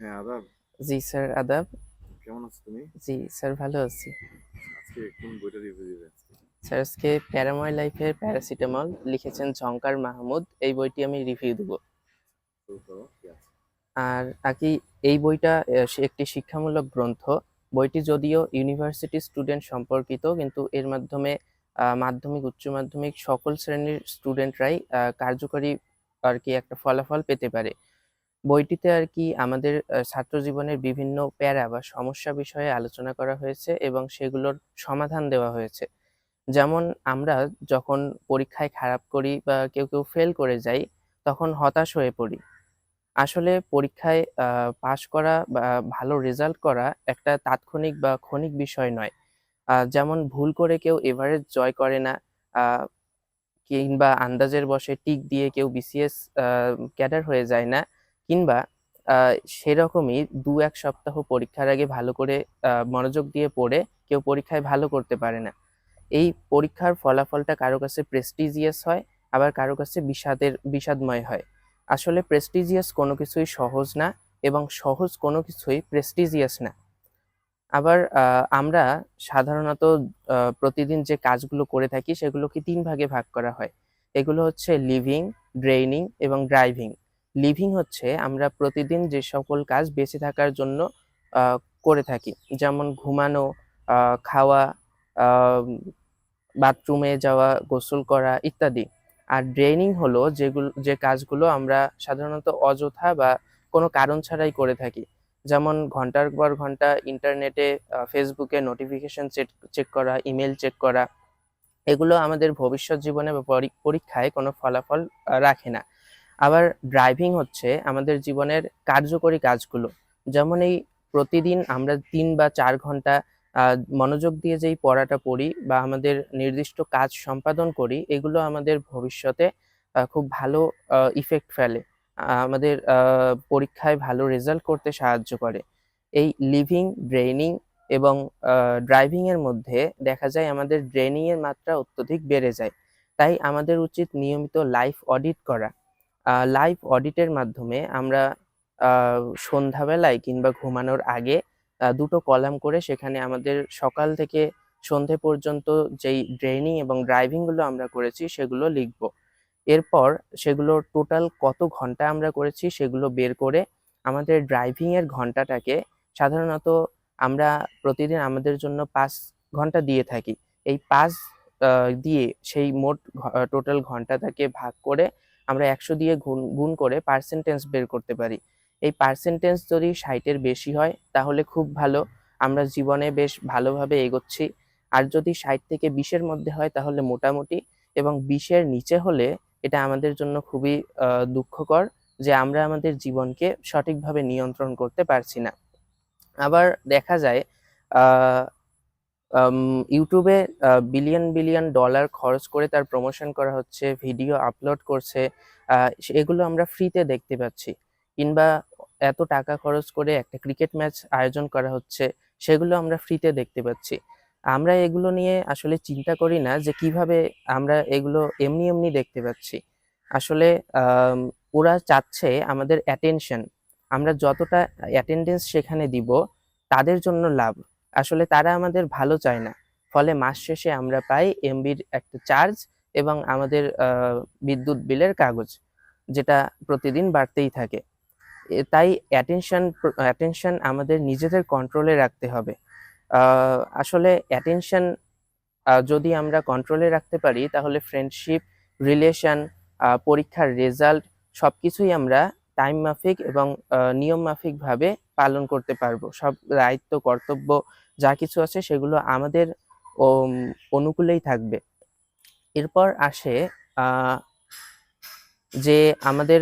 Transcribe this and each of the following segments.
হ্যাঁ আদাব। জি স্যার আদাব। কেমন আছো তুমি? জি স্যার ভালো আছি। আজকে কোন বইটা রিভিউ দিবে স্যার আজকে প্যারাময় লাইফের প্যারাসিটামল লিখেছেন ঝঙ্কার মাহমুদ। এই বইটি আমি রিভিউ দেব। আর আকি এই বইটা একটি শিক্ষামূলক গ্রন্থ। বইটি যদিও ইউনিভার্সিটি স্টুডেন্ট সম্পর্কিত কিন্তু এর মাধ্যমে মাধ্যমিক উচ্চ মাধ্যমিক সকল শ্রেণির স্টুডেন্টরাই কার্যকরী আর কি একটা ফলাফল পেতে পারে। বইটিতে আর কি আমাদের ছাত্র জীবনের বিভিন্ন প্যারা বা সমস্যা বিষয়ে আলোচনা করা হয়েছে এবং সেগুলোর সমাধান দেওয়া হয়েছে। যেমন আমরা যখন পরীক্ষায় খারাপ করি বা কেউ কেউ ফেল করে যাই, তখন হতাশ হয়ে পড়ি। আসলে পরীক্ষায় পাশ করা বা ভালো রেজাল্ট করা একটা তাৎক্ষণিক বা ক্ষণিক বিষয় নয়। যেমন ভুল করে কেউ এভারেস্ট জয় করে না কিংবা আন্দাজের বসে টিক দিয়ে কেউ বিসিএস ক্যাডার হয়ে যায় না কিংবা সেরকমই দু এক সপ্তাহ পরীক্ষার আগে ভালো করে মনোযোগ দিয়ে পড়ে কেউ পরীক্ষায় ভালো করতে পারে না। এই পরীক্ষার ফলাফলটা কারও কাছে প্রেস্টিজিয়াস হয়, আবার কারও কাছে বিষাদের, বিষাদময় হয়। আসলে প্রেস্টিজিয়াস কোনো কিছুই সহজ না এবং সহজ কোনো কিছুই প্রেস্টিজিয়াস না। আবার আমরা সাধারণত প্রতিদিন যে কাজগুলো করে থাকি সেগুলোকে তিন ভাগে ভাগ করা হয়। এগুলো হচ্ছে লিভিং ড্রেইনিং এবং ড্রাইভিং লিভিং হচ্ছে আমরা প্রতিদিন যে সকল কাজ বেঁচে থাকার জন্য করে থাকি। যেমন ঘুমানো খাওয়া বাথরুমে যাওয়া, গোসল করা ইত্যাদি। আর ড্রেনিং হলো যেগুলো, যে কাজগুলো আমরা সাধারণত অযথা বা কোনো কারণ ছাড়াই করে থাকি। যেমন ঘণ্টার পর ঘণ্টা ইন্টারনেটে ফেসবুকে নোটিফিকেশন চেক করা ইমেল চেক করা, এগুলো আমাদের ভবিষ্যৎ জীবনে বা পরি- পরীক্ষায় কোনো ফলাফল রাখে না। আবার ড্রাইভিং হচ্ছে আমাদের জীবনের কার্যকরী কাজগুলো। যেমন এই প্রতিদিন আমরা তিন বা চার ঘণ্টা মনোযোগ দিয়ে যেই পড়াটা পড়ি বা আমাদের নির্দিষ্ট কাজ সম্পাদন করি, এগুলো আমাদের ভবিষ্যতে খুব ভালো ইফেক্ট ফেলে। আমাদের পরীক্ষায় ভালো রেজাল্ট করতে সাহায্য করে। এই লিভিং ব্রেইনিং এবং ড্রাইভিং এর মধ্যে দেখা যায় আমাদের ড্রেনিং এর মাত্রা অত্যধিক বেড়ে যায়। তাই আমাদের উচিত নিয়মিত লাইফ অডিট করা। লাইভ অডিটের মাধ্যমে আমরা সন্ধ্যাবেলায় কিংবা ঘুমানোর আগে দুটো কলাম করে সেখানে আমাদের সকাল থেকে সন্ধে পর্যন্ত যেই ড্রেনিং এবং ড্রাইভিংগুলো আমরা করেছি সেগুলো লিখব। এরপর সেগুলো টোটাল কত ঘণ্টা আমরা করেছি সেগুলো বের করে আমাদের ড্রাইভিংয়ের ঘন্টাটাকে সাধারণত আমরা প্রতিদিন আমাদের জন্য পাঁচ ঘণ্টা দিয়ে থাকি। এই পাঁচ দিয়ে সেই মোট টোটাল ঘন্টাটাকে ভাগ করে আমরা একশো দিয়ে গুণ গুণ করে পার্সেন্টেজ বের করতে পারি। এই পার্সেন্টেজ যদি ষাটের বেশি হয়, তাহলে খুব ভালো। আমরা জীবনে বেশ ভালোভাবে এগোচ্ছি। আর যদি ষাট থেকে বিশের মধ্যে হয়, তাহলে মোটামুটি। এবং বিশের নিচে হলে এটা আমাদের জন্য খুবই দুঃখকর যে আমরা আমাদের জীবনকে সঠিকভাবে নিয়ন্ত্রণ করতে পারছি না। আবার দেখা যায় ইউটিউবে বিলিয়ন বিলিয়ন ডলার খরচ করে তার প্রমোশন করা হচ্ছে ভিডিও আপলোড করছে এগুলো আমরা ফ্রিতে দেখতে পাচ্ছি। কিংবা এত টাকা খরচ করে একটা ক্রিকেট ম্যাচ আয়োজন করা হচ্ছে, সেগুলো আমরা ফ্রিতে দেখতে পাচ্ছি। আমরা এগুলো নিয়ে আসলে চিন্তা করি না যে কীভাবে আমরা এগুলো এমনি এমনি দেখতে পাচ্ছি। আসলে ওরা চাচ্ছে আমাদের অ্যাটেনশন আমরা যতটা অ্যাটেন্ডেন্স সেখানে দিব, তাদের জন্য লাভ। আসলে তারা আমাদের ভালো চায় না। ফলে মাস শেষে আমরা পাই এমবির একটা চার্জ এবং আমাদের বিদ্যুৎ বিলের কাগজ, যেটা প্রতিদিন বাড়তেই থাকে। তাই অ্যাটেনশন অ্যাটেনশন আমাদের নিজেদের কন্ট্রোলে রাখতে হবে। আসলে অ্যাটেনশন যদি আমরা কন্ট্রোলে রাখতে পারি, তাহলে ফ্রেন্ডশিপ রিলেশন পরীক্ষার রেজাল্ট সব কিছুই আমরা টাইম মাফিক এবং নিয়ম মাফিক ভাবে পালন করতে পারব। সব দায়িত্ব, কর্তব্য যা কিছু আছে সেগুলো আমাদের অনুকূলেই থাকবে। এরপর আসে যে আমাদের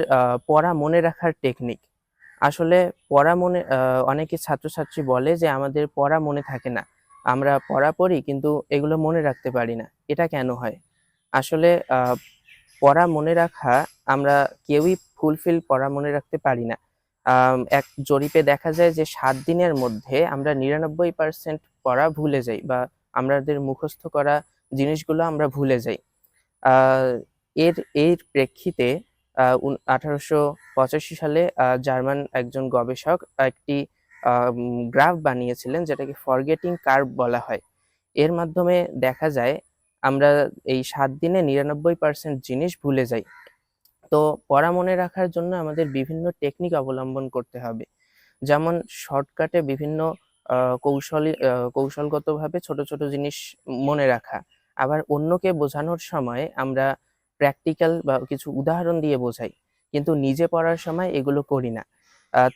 পড়া মনে রাখার টেকনিক আসলে পড়া মনে অনেকে ছাত্রছাত্রী বলে যে আমাদের পড়া মনে থাকে না। আমরা পড়া পড়ি কিন্তু এগুলো মনে রাখতে পারি না। এটা কেন হয়? আসলে পড়া মনে রাখা আমরা কেউই ফুলফিল পড়া মনে রাখতে পারি না। এক জরিপে দেখা যায় যে, সাত দিনের মধ্যে আমরা নিরানব্বই পার্সেন্ট পড়া ভুলে যাই বা আমাদের মুখস্থ করা জিনিসগুলো আমরা ভুলে যাই। এর এর প্রেক্ষিতে আঠারোশো পঁচাশি সালে জার্মান একজন গবেষক একটি গ্রাফ বানিয়েছিলেন যেটাকে ফরগেটিং কার্ভ বলা হয়। এর মাধ্যমে দেখা যায়, আমরা এই সাত দিনে নিরানব্বই পার্সেন্ট জিনিস ভুলে যাই। তো পড়া মনে রাখার জন্য আমাদের বিভিন্ন টেকনিক অবলম্বন করতে হবে। যেমন শর্টকাটে বিভিন্ন কৌশলী কৌশলগতভাবে ছোট ছোট জিনিস মনে রাখা। আবার অন্যকে বোঝানোর সময় আমরা প্র্যাকটিক্যাল বা কিছু উদাহরণ দিয়ে বোঝাই। কিন্তু নিজে পড়ার সময় এগুলো করি না।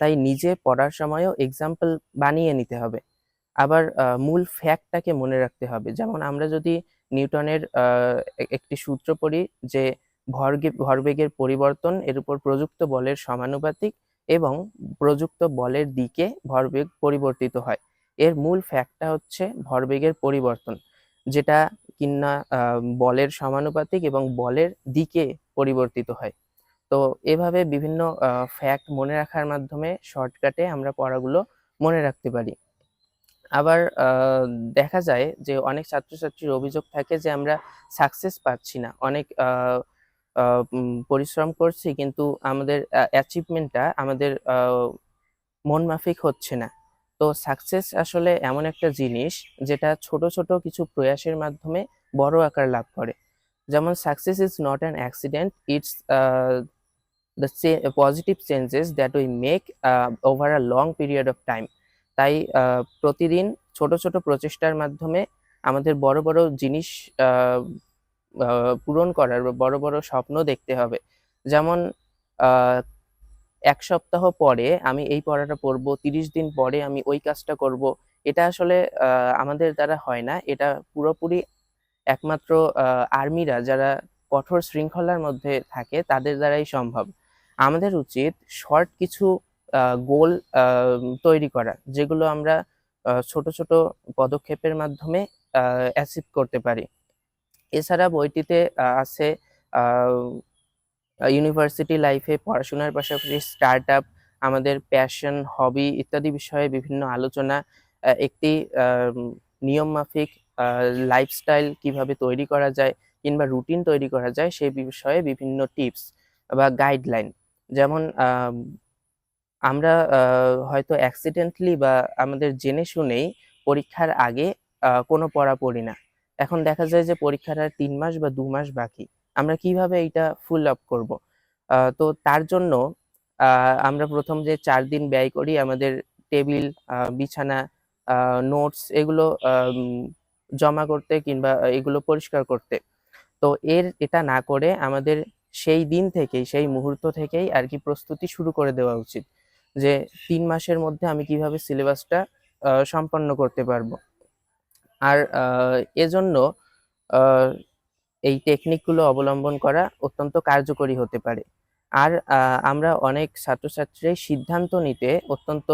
তাই নিজে পড়ার সময়ও এক্সাম্পল বানিয়ে নিতে হবে। আবার মূল ফ্যাক্টটাকে মনে রাখতে হবে। যেমন আমরা যদি নিউটনের একটি সূত্র পড়ি যে ভরবেগের পরিবর্তন এর উপর প্রযুক্ত বলের সমানুপাতিক এবং প্রযুক্ত বলের দিকে ভরবেগ পরিবর্তিত হয়। এর মূল ফ্যাক্টটা হচ্ছে ভরবেগের পরিবর্তন, যেটা কিনা বলের সমানুপাতিক এবং বলের দিকে পরিবর্তিত হয়। তো এভাবে বিভিন্ন ফ্যাক্ট মনে রাখার মাধ্যমে শর্টকাটে আমরা পড়াগুলো মনে রাখতে পারি। আবার দেখা যায় যে অনেক ছাত্রছাত্রীর অভিযোগ থাকে যে আমরা সাকসেস পাচ্ছি না। অনেক পরিশ্রম করছি কিন্তু আমাদের অ্যাচিভমেন্টটা আমাদের মন মাফিক হচ্ছে না। তো সাকসেস আসলে এমন একটা জিনিস যেটা ছোট ছোট কিছু প্রয়াসের মাধ্যমে বড় আকার লাভ করে। যেমন success is not an accident it's the positive changes that we make over a long period of time তাই প্রতিদিন ছোট ছোট প্রচেষ্টার মাধ্যমে আমাদের বড় বড় জিনিস পূরণ করার বড় বড় স্বপ্ন দেখতে হবে। যেমন এক সপ্তাহ পরে আমি এই পড়াটা পড়ব, তিরিশ দিন পরে আমি ওই কাজটা করব, এটা আসলে আমাদের দ্বারা হয় না। এটা পুরোপুরি একমাত্র আর্মিরা যারা কঠোর শৃঙ্খলার মধ্যে থাকে, তাদের দ্বারাই সম্ভব। আমাদের উচিত শর্ট কিছু গোল তৈরি করা, যেগুলো আমরা ছোট ছোট পদক্ষেপের মাধ্যমে অ্যাচিভ করতে পারি। এছাড়া বইটিতে আছে ইউনিভার্সিটি লাইফে পড়াশোনার পাশাপাশি স্টার্ট আপ আমাদের প্যাশন হবি ইত্যাদি বিষয়ে বিভিন্ন আলোচনা একটি নিয়ম মাফিক লাইফস্টাইল কীভাবে তৈরি করা যায় কিংবা রুটিন তৈরি করা যায় সেই বিষয়ে বিভিন্ন টিপস বা গাইডলাইন যেমন আমরা হয়তো অ্যাক্সিডেন্টলি বা আমাদের জেনে শুনেই পরীক্ষার আগে কোনো পড়া পড়ি না। এখন দেখা যায় যে পরীক্ষার আর তিন মাস বা দু মাস বাকি। আমরা কীভাবে এইটা ফুল আপ করব? তো তার জন্য আমরা প্রথম যে চার দিন ব্যয় করি, আমাদের টেবিল বিছানা নোটস এগুলো জমা করতে কিংবা এগুলো পরিষ্কার করতে। তো এর, এটা না করে আমাদের সেই দিন থেকেই, সেই মুহূর্ত থেকেই আর কি প্রস্তুতি শুরু করে দেওয়া উচিত। যে তিন মাসের মধ্যে আমি কীভাবে সিলেবাসটা সম্পন্ন করতে পারব। আর এজন্য এই টেকনিকগুলো অবলম্বন করা অত্যন্ত কার্যকরী হতে পারে। আর আমরা অনেক ছাত্রছাত্রী সিদ্ধান্ত নিতে অত্যন্ত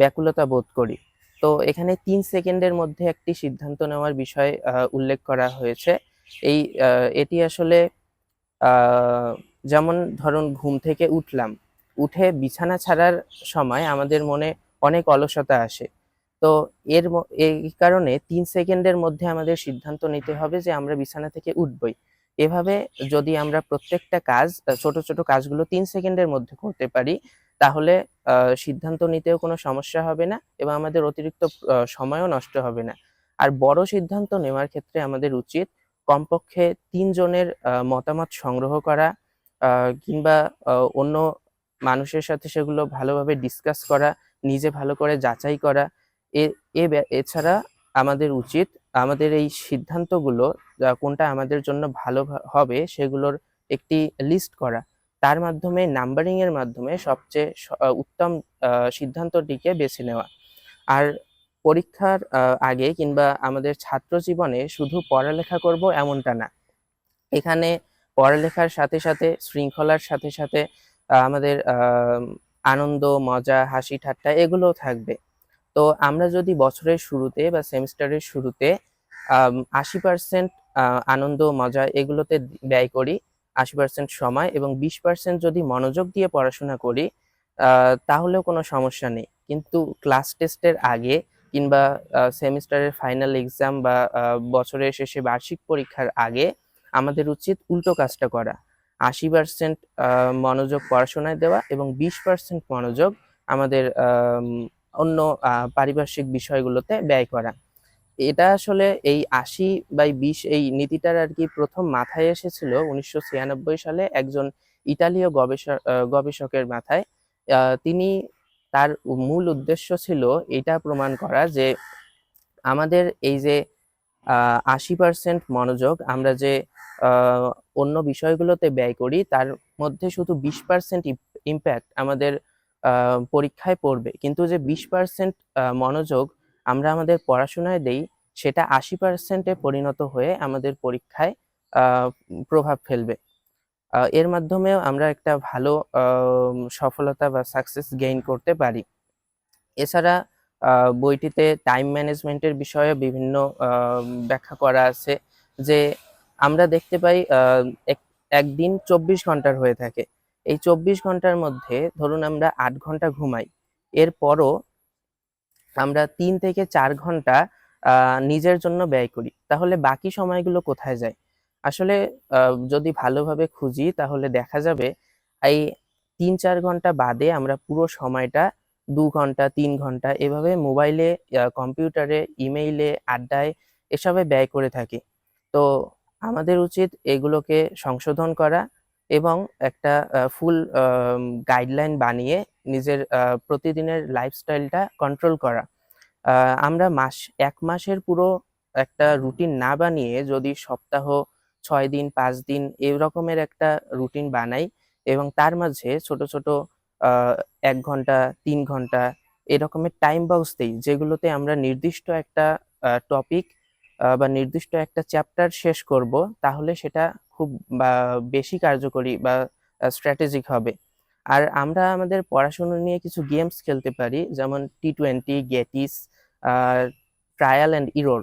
ব্যাকুলতা বোধ করি। তো এখানে তিন সেকেন্ডের মধ্যে একটি সিদ্ধান্ত নেওয়ার বিষয় উল্লেখ করা হয়েছে। এই এটি আসলে যেমন ধরুন ঘুম থেকে উঠলাম, উঠে বিছানা ছাড়ার সময় আমাদের মনে অনেক অলসতা আসে। তো এর এই কারণে তিন সেকেন্ডের মধ্যে আমাদের সিদ্ধান্ত নিতে হবে যে আমরা বিছানা থেকে উঠবই। এভাবে যদি আমরা প্রত্যেকটা কাজ, ছোট ছোট কাজগুলো তিন সেকেন্ডের মধ্যে করতে পারি, তাহলে সিদ্ধান্ত নিতেও কোনো সমস্যা হবে না এবং আমাদের অতিরিক্ত সময়ও নষ্ট হবে না। আর বড় সিদ্ধান্ত নেওয়ার ক্ষেত্রে আমাদের উচিত কমপক্ষে তিনজনের মতামত সংগ্রহ করা কিংবা অন্য মানুষের সাথে সেগুলো ভালোভাবে ডিসকাস করা, নিজে ভালো করে যাচাই করা এ এছাড়া আমাদের উচিত আমাদের এই সিদ্ধান্তগুলো কোনটা আমাদের জন্য ভালো হবে সেগুলোর একটি লিস্ট করা। তার মাধ্যমে নাম্বারিং এর মাধ্যমে সবচেয়ে উত্তম সিদ্ধান্তটিকে বেছে নেওয়া। আর পরীক্ষার আগে কিংবা আমাদের ছাত্র জীবনে শুধু পড়ালেখা করব এমনটা না। এখানে পড়ালেখার সাথে সাথে, শৃঙ্খলার সাথে সাথে আমাদের আনন্দ, মজা, হাসি, ঠাট্টা এগুলোও থাকবে। তো আমরা যদি বছরের শুরুতে বা সেমিস্টারের শুরুতে আশি পার্সেন্ট আনন্দ মজা এগুলোতে ব্যয় করি আশি পার্সেন্ট সময় এবং বিশ পার্সেন্ট যদি মনোযোগ দিয়ে পড়াশোনা করি তাহলেও কোনো সমস্যা নেই। কিন্তু ক্লাস টেস্টের আগে কিংবা সেমিস্টারের ফাইনাল এক্সাম বা বছরের শেষে বার্ষিক পরীক্ষার আগে আমাদের উচিত উল্টো কাজটা করা। আশি পার্সেন্ট মনোযোগ পড়াশোনায় দেওয়া এবং বিশ পার্সেন্ট মনোযোগ আমাদের আম, অন্য পারিপার্শ্বিক বিষয়গুলোতে ব্যয় করা। এটা আসলে এই আশি বাই বিশ এই নীতিটার আর কি প্রথম মাথায় এসেছিল উনিশশো ছিয়ানব্বই সালে একজন ইতালীয় গবেষক গবেষকের মাথায়। তিনি তার মূল উদ্দেশ্য ছিল এটা প্রমাণ করা যে আমাদের এই যে আশি পার্সেন্ট মনোযোগ আমরা যে অন্য বিষয়গুলোতে ব্যয় করি তার মধ্যে শুধু বিশ পার্সেন্ট ইম্প্যাক্ট আমাদের পরীক্ষায় পড়বে। কিন্তু যে বিশ পার্সেন্ট মনোযোগ আমরা আমাদের পড়াশোনায় দেই, সেটা আশি পার্সেন্টে পরিণত হয়ে আমাদের পরীক্ষায় প্রভাব ফেলবে। এর মাধ্যমেও আমরা একটা ভালো সফলতা বা সাকসেস গেইন করতে পারি। এছাড়া বইটিতে টাইম ম্যানেজমেন্টের বিষয়ে বিভিন্ন ব্যাখ্যা করা আছে যে আমরা দেখতে পাই একদিন চব্বিশ ঘণ্টার হয়ে থাকে। এই চব্বিশ ঘণ্টার মধ্যে ধরুন আমরা আট ঘণ্টা ঘুমাই, এরপরও আমরা তিন থেকে চার ঘণ্টা নিজের জন্য ব্যয় করি। তাহলে বাকি সময়গুলো কোথায় যায়? আসলে যদি ভালোভাবে খুঁজি তাহলে দেখা যাবে এই তিন চার ঘণ্টা বাদে আমরা পুরো সময়টা দু ঘণ্টা, তিন ঘণ্টা এভাবে মোবাইলে কম্পিউটারে, ইমেইলে, আড্ডায় এসবে ব্যয় করে থাকি। তো আমাদের উচিত এগুলোকে সংশোধন করা এবং একটা ফুল গাইডলাইন বানিয়ে নিজের প্রতিদিনের লাইফস্টাইলটা কন্ট্রোল করা। আমরা মাস, এক মাসের পুরো একটা রুটিন না বানিয়ে যদি সপ্তাহ ছয় দিন, পাঁচ দিন এই রকমের একটা রুটিন বানাই এবং তার মাঝে ছোট ছোট এক ঘণ্টা, তিন ঘণ্টা এরকমের টাইম বক্স দিই যেগুলোতে আমরা নির্দিষ্ট একটা টপিক বা নির্দিষ্ট একটা চ্যাপ্টার শেষ করব, তাহলে সেটা খুব বেশি কার্যকরী বা স্ট্র্যাটেজিক হবে। আর আমরা আমাদের পড়াশোনা নিয়ে কিছু গেমস খেলতে পারি, যেমন T twenty Getty's trial and error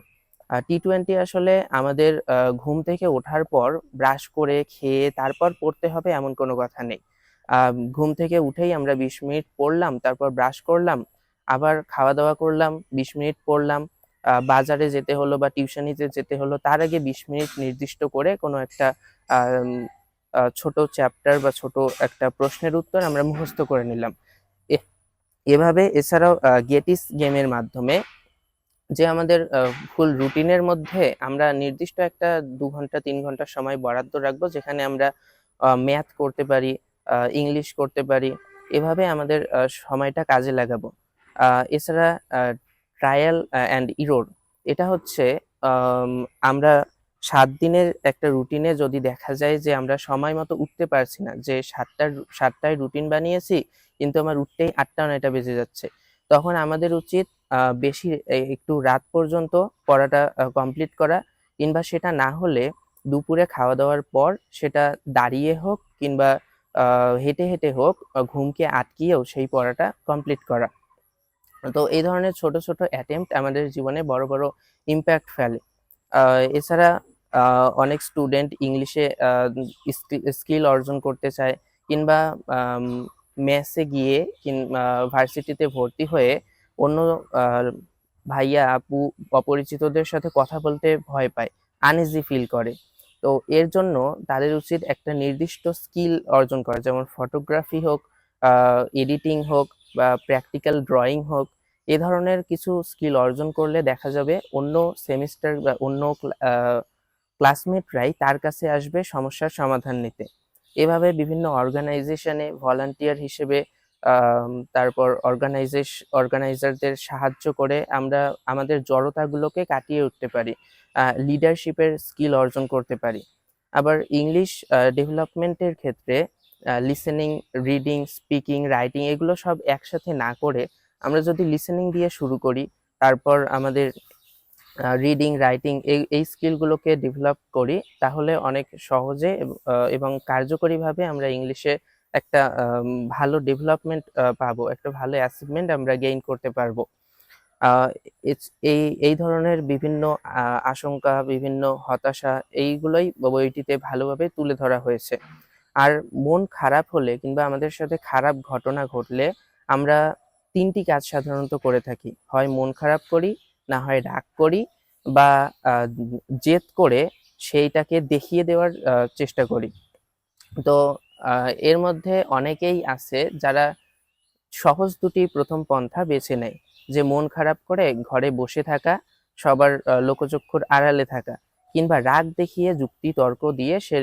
T twenty আসলে আমাদের ঘুম থেকে ওঠার পর ব্রাশ করে খেয়ে তারপর পড়তে হবে এমন কোনো কথা নেই। ঘুম থেকে উঠেই আমরা বিশ মিনিট পড়লাম, তারপর ব্রাশ করলাম, আবার খাওয়া দাওয়া করলাম, বিশ মিনিট পড়লাম বাজারে যেতে হলো বা টিউশনিতে যেতে হলো, তার আগে বিশ মিনিট নির্দিষ্ট করে কোনো একটা ছোট চ্যাপ্টার বা ছোট একটা প্রশ্নের উত্তর আমরা মুখস্থ করে নিলাম। এভাবে এছাড়াও গেটিস গেমের মাধ্যমে যে আমাদের ফুল রুটিনের মধ্যে আমরা নির্দিষ্ট একটা দু ঘণ্টা, তিন ঘণ্টা সময় বরাদ্দ রাখব, যেখানে আমরা ম্যাথ করতে পারি ইংলিশ করতে পারি, এভাবে আমাদের সময়টা কাজে লাগাবো। এছাড়া ট্রায়াল অ্যান্ড ইরোর এটা হচ্ছে আমরা সাত দিনের একটা রুটিনে যদি দেখা যায় যে আমরা সময় মতো উঠতে পারছি না, যে সাতটার, সাতটায় রুটিন বানিয়েছি, কিন্তু আমার উঠতেই আটটা নয়টা বেজে যাচ্ছে, তখন আমাদের উচিত বেশি একটু রাত পর্যন্ত পড়াটা কমপ্লিট করা, কিংবা সেটা না হলে দুপুরে খাওয়া দাওয়ার পর সেটা দাঁড়িয়ে হোক, কিংবা হেঁটে হেঁটে হোক, ঘুমকে আটকিয়েও সেই পড়াটা কমপ্লিট করা। তো এই ধরনের ছোট ছোট অ্যাটেম্প্ট আমাদের জীবনে বড় বড় ইম্প্যাক্ট ফেলে। এছাড়া অনেক স্টুডেন্ট ইংলিশে স্কিল অর্জন করতে চায় কিংবা মেসে গিয়ে ভার্সিটিতে ভর্তি হয়ে অন্য ভাইয়া, আপু, অপরিচিতদের সাথে কথা বলতে ভয় পায় আনইজি ফিল করে। তো এর জন্য তাদের উচিত একটা নির্দিষ্ট স্কিল অর্জন করা, যেমন ফটোগ্রাফি হোক এডিটিং হোক বা প্র্যাকটিক্যাল ড্রয়িং হোক, এ ধরনের কিছু স্কিল অর্জন করলে দেখা যাবে অন্য সেমিস্টার বা অন্য ক্লাসমেটরাই তার কাছে আসবে সমস্যার সমাধান নিতে। এভাবে বিভিন্ন অর্গানাইজেশনে ভলান্টিয়ার হিসেবে তারপর অর্গানাইজেশ অর্গানাইজারদের সাহায্য করে আমরা আমাদের জড়তাগুলোকে কাটিয়ে উঠতে পারি লিডারশিপের স্কিল অর্জন করতে পারি। আবার ইংলিশ ডেভেলপমেন্টের ক্ষেত্রে লিসেনিং রিডিং স্পিকিং রাইটিং এগুলো সব একসাথে না করে আমরা যদি লিসেনিং দিয়ে শুরু করি, তারপর আমাদের রিডিং রাইটিং এই এই স্কিলগুলোকে ডেভেলপ করি, তাহলে অনেক সহজে এবং কার্যকরীভাবে আমরা ইংলিশে একটা ভালো ডেভেলপমেন্ট পাবো, একটা ভালো অ্যাচিভমেন্ট আমরা গেইন করতে পারব। এই এই ধরনের বিভিন্ন আশঙ্কা, বিভিন্ন হতাশা এইগুলোই বইটিতে ভালোভাবে তুলে ধরা হয়েছে। আর মন খারাপ হলে কিংবা আমাদের সাথে খারাপ ঘটনা ঘটলে আমরা তিনটি কাজ সাধারণত করে থাকি। হয় মন খারাপ করি, না হয় রাগ করি বা জেদ করে সেইটাকে দেখিয়ে দেওয়ার চেষ্টা করি। তো এর মধ্যে অনেকেই আছে যারা সহজ দুটি প্রথম পন্থা বেছে নেয়। যে মন খারাপ করে ঘরে বসে থাকা, সবার লোকচক্ষুর আড়ালে থাকা। কিংবা রাগ দেখিয়ে যুক্তি তর্ক দিয়ে সে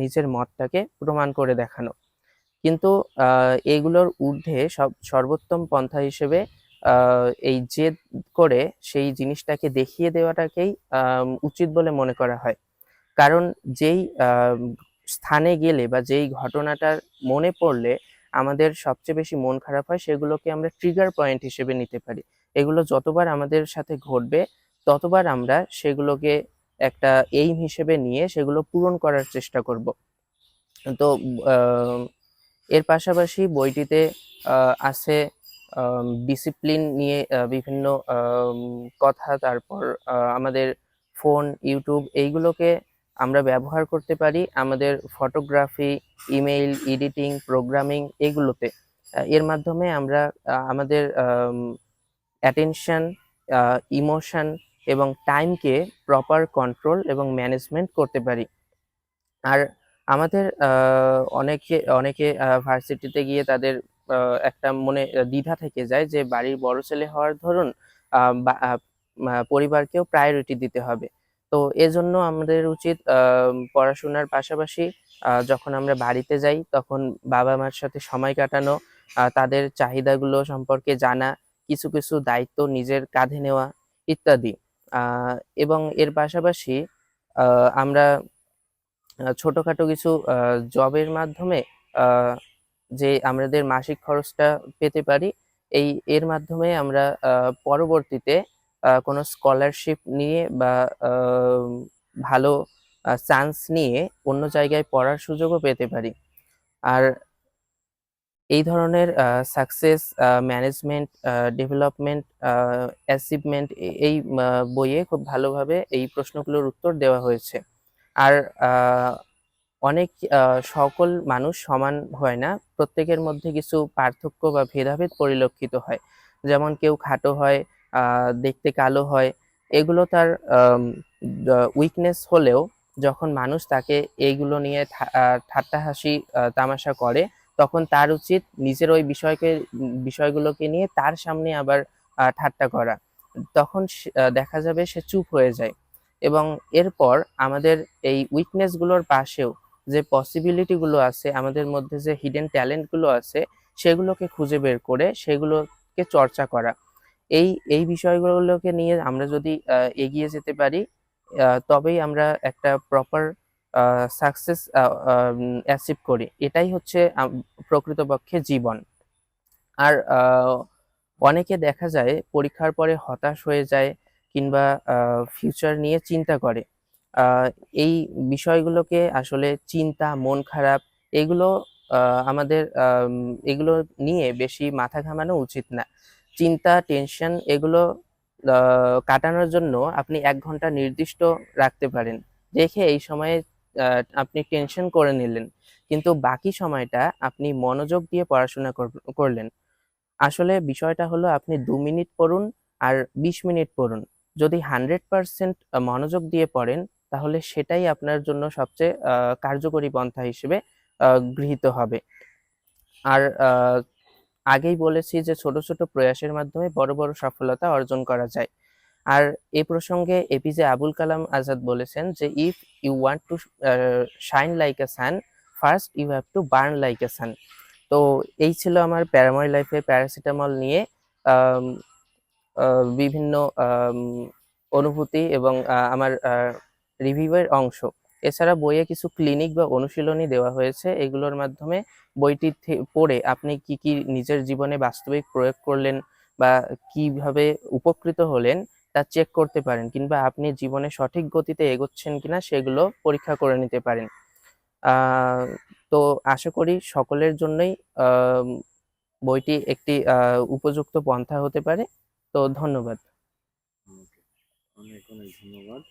নিজের মতটাকে প্রমাণ করে দেখানো। কিন্তু এগুলোর ঊর্ধ্বে সব, সর্বোত্তম পন্থা হিসেবে এই জেদ করে সেই জিনিসটাকে দেখিয়ে দেওয়াটাকেই উচিত বলে মনে করা হয়। কারণ যেই স্থানে গেলে বা যেই ঘটনাটার মনে পড়লে আমাদের সবচেয়ে বেশি মন খারাপ হয়, সেগুলোকে আমরা ট্রিগার পয়েন্ট হিসেবে নিতে পারি। এগুলো যতবার আমাদের সাথে ঘটবে, ততবার আমরা সেগুলোকে একটা এইম হিসেবে নিয়ে সেগুলো পূরণ করার চেষ্টা করব। তো এর পাশাপাশি বইটিতে আছে ডিসিপ্লিন নিয়ে বিভিন্ন কথা, তারপর আমাদের ফোন ইউটিউব এইগুলোকে আমরা ব্যবহার করতে পারি আমাদের ফটোগ্রাফি ইমেইল এডিটিং প্রোগ্রামিং এগুলোতে। এর মাধ্যমে আমরা আমাদের অ্যাটেনশন ইমোশন এবং টাইমকে প্রপার কন্ট্রোল এবং ম্যানেজমেন্ট করতে পারি। আর আমাদের অনেকে অনেকে ভার্সিটিতে গিয়ে তাদের একটা মনে দ্বিধা থেকে যায় যে বাড়ির বড় ছেলে হওয়ার ধরুন পরিবারকেও প্রায়োরিটি দিতে হবে। তো এজন্য আমাদের উচিত পড়াশোনার পাশাপাশি যখন আমরা বাড়িতে যাই তখন বাবা মার সাথে সময় কাটানো তাদের চাহিদাগুলো সম্পর্কে জানা, কিছু কিছু দায়িত্ব নিজের কাঁধে নেওয়া ইত্যাদি। এবং এর পাশাপাশি আমরা ছোটখাটো কিছু জবের মাধ্যমে যে আমাদের মাসিক খরচটা পেতে পারি, এই, এর মাধ্যমে আমরা পরবর্তীতে কোনো স্কলারশিপ নিয়ে বা ভালো চান্স নিয়ে অন্য জায়গায় পড়ার সুযোগও পেতে পারি। আর এই ধরনের সাকসেস ম্যানেজমেন্ট ডেভেলপমেন্ট অ্যাচিভমেন্ট এই বইয়ে খুব ভালোভাবে এই প্রশ্নগুলোর উত্তর দেওয়া হয়েছে। আর অনেক সকল মানুষ সমান হয় না। প্রত্যেকের মধ্যে কিছু পার্থক্য বা ভেদাভেদ পরিলক্ষিত হয়। যেমন কেউ খাটো হয় দেখতে কালো হয়। এগুলো তার উইকনেস হলেও যখন মানুষ তাকে এইগুলো নিয়ে ঠাট্টা হাসি তামাশা করে তখন তার উচিত নিজের ওই বিষয়কে, বিষয়গুলোকে নিয়ে তার সামনে আবার ঠাট্টা করা। তখন দেখা যাবে সে চুপ হয়ে যায়। এবং এরপর আমাদের এই উইকনেসগুলোর পাশেও যে পসিবিলিটিগুলো আছে, আমাদের মধ্যে যে হিডেন ট্যালেন্টগুলো আছে, সেগুলোকে খুঁজে বের করে সেগুলোকে চর্চা করা। এই এই বিষয়গুলোকে নিয়ে আমরা যদি এগিয়ে যেতে পারি তবেই আমরা একটা প্রপার সাকসেস অ্যাচিভ করি। এটাই হচ্ছে প্রকৃতপক্ষে জীবন। আর অনেকে দেখা যায় পরীক্ষার পরে হতাশ হয়ে যায় কিংবা ফিউচার নিয়ে চিন্তা করে। এই বিষয়গুলোকে আসলে চিন্তা, মন খারাপ এগুলো আমাদের এগুলো নিয়ে বেশি মাথা ঘামানো উচিত না। চিন্তা টেনশন এগুলো কাটানোর জন্য আপনি এক ঘণ্টা নির্দিষ্ট রাখতে পারেন। রেখে এই সময়ে আপনি টেনশন করে নিলেন। কিন্তু বাকি সময়টা আপনি মনোযোগ দিয়ে পড়াশোনা কর- করলেন। আসলে বিষয়টা হলো আপনি দু মিনিট পড়ুন আর বিশ মিনিট পড়ুন। যদি হান্ড্রেড পার্সেন্ট মনোযোগ দিয়ে পড়েন, তাহলে সেটাই আপনার জন্য সবচেয়ে কার্যকরী পন্থা হিসেবে গৃহীত হবে। আর আগেই বলেছি যে ছোট ছোট প্রয়াসের মাধ্যমে বড় বড় সফলতা অর্জন করা যায়। আর এ প্রসঙ্গে এপিজে আবুল কালাম আজাদ বলেছেন যে if you want to shine like a sun first you have to burn like a sun তো এই ছিল আমার প্যারাময় লাইফে প্যারাসিটামল নিয়ে বিভিন্ন অনুভূতি এবং আমার রিভিউয়ের অংশ। এছাড়া বইয়ে কিছু ক্লিনিক বা অনুশীলনী দেওয়া হয়েছে। এগুলোর মাধ্যমে বইটি পড়ে আপনি কি কি নিজের জীবনে বাস্তবিক প্রয়োগ করলেন বা কীভাবে উপকৃত হলেন তা চেক করতে পারেন কিংবা আপনি জীবনে সঠিক গতিতে এগোচ্ছেন কিনা সেগুলো পরীক্ষা করে নিতে পারেন। তো আশা করি সকলের জন্যই বইটি একটি উপযুক্ত পন্থা হতে পারে। তো ধন্যবাদ। অনেক অনেক ধন্যবাদ।